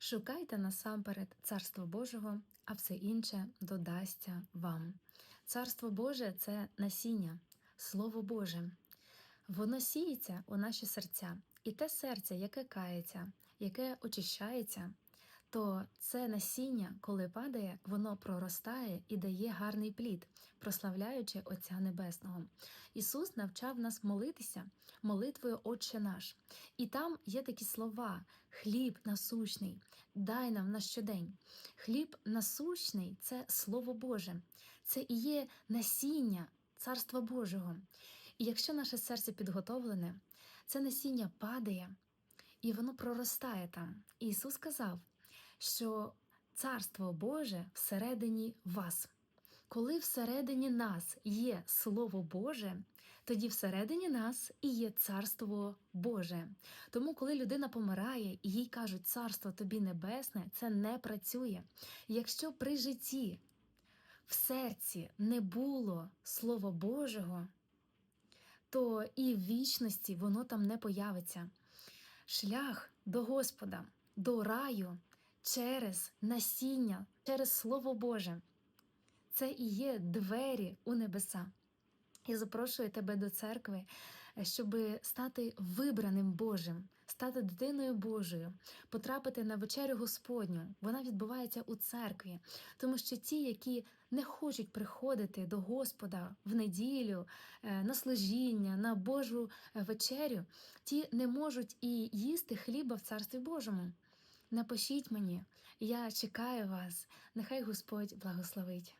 Шукайте насамперед Царство Божого, а все інше додасться вам. Царство Боже це насіння, Слово Боже. Воно сіється у наші серця, і те серце, яке кається, яке очищається, то це насіння, коли падає, воно проростає і дає гарний плід, прославляючи Отця Небесного. Ісус навчав нас молитися молитвою Отче наш. І там є такі слова: хліб насущний, дай нам на щодень. Хліб насущний це Слово Боже, це і є насіння Царства Божого. І якщо наше серце підготовлене, це насіння падає і воно проростає там. І Ісус сказав, що Царство Боже всередині вас. Коли всередині нас є Слово Боже, тоді всередині нас і є Царство Боже. Тому, коли людина помирає і їй кажуть Царство тобі небесне, це не працює. Якщо при житті в серці не було Слова Божого, то і в вічності воно там не появиться. Шлях до Господа, до раю через насіння, через Слово Боже. Це і є двері у небеса. Я запрошую тебе до церкви, щоб стати вибраним Божим, стати дитиною Божою, потрапити на вечерю Господню. Вона відбувається у церкві, тому що ті, які не хочуть приходити до Господа в неділю, е, на служіння, на Божу е, вечерю, ті не можуть і їсти хліба в Царстві Божому. Напишіть мені, я чекаю вас. Нехай Господь благословить.